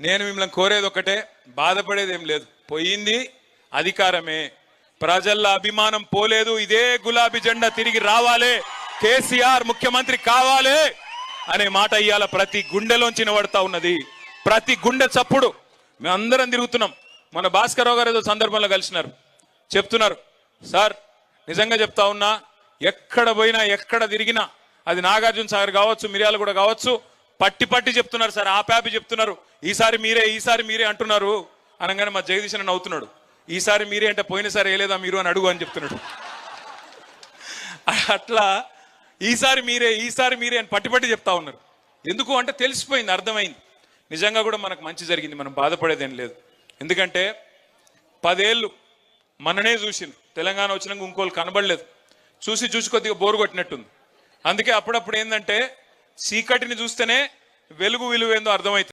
నేను మిమ్మల్ని కోరేది ఒకటే బాధపడేది ఏం లేదు. పోయింది అధికారమే. ప్రజల అభిమానం పోలేదు ఇదే గులాబీ జెండా తిరిగి రావాలే. కేసీఆర్ ముఖ్యమంత్రి కావాలే అనే మాట ఇవాళ ప్రతి గుండెలోంచి నిలబడతా ఉన్నది. ప్రతి గుండె చప్పుడు. మేము అందరం తిరుగుతున్నాం. మన భాస్కరరావు గారు ఏదో సందర్భంలో కలిసినారు. చెప్తున్నారు. సార్ నిజంగా చెప్తా ఉన్నా ఎక్కడ పోయినా ఎక్కడ తిరిగినా అది నాగార్జున సాగర్ కావచ్చు మిర్యాల కూడా కావచ్చు పట్టి పట్టి చెప్తున్నారు సార్ ఆపాపి చెప్తున్నారు. ఈసారి మీరే ఈసారి మీరే అంటున్నారు అనగానే మా జగదీశ్ అని నవ్వుతున్నాడు. ఈసారి మీరే అంటే పోయినసారి వేయలేదా మీరు అని అడుగు అని చెప్తున్నాడు. అట్లా ఈసారి మీరే ఈసారి మీరే అని పట్టి పట్టి చెప్తా ఉన్నారు. ఎందుకు అంటే తెలిసిపోయింది అర్థమైంది. నిజంగా కూడా మనకు మంచి జరిగింది మనం బాధపడేదేం లేదు. ఎందుకంటే పదేళ్ళు మననే చూసిండు తెలంగాణ వచ్చినాక ఇంకోళ్ళు కనబడలేదు. చూసి చూసి కొద్దిగా బోరు కొట్టినట్టుంది. అందుకే అప్పుడప్పుడు ఏంటంటే చీకటిని చూస్తేనే వెలుగు విలువ ఏందో అర్థమవుతుంది.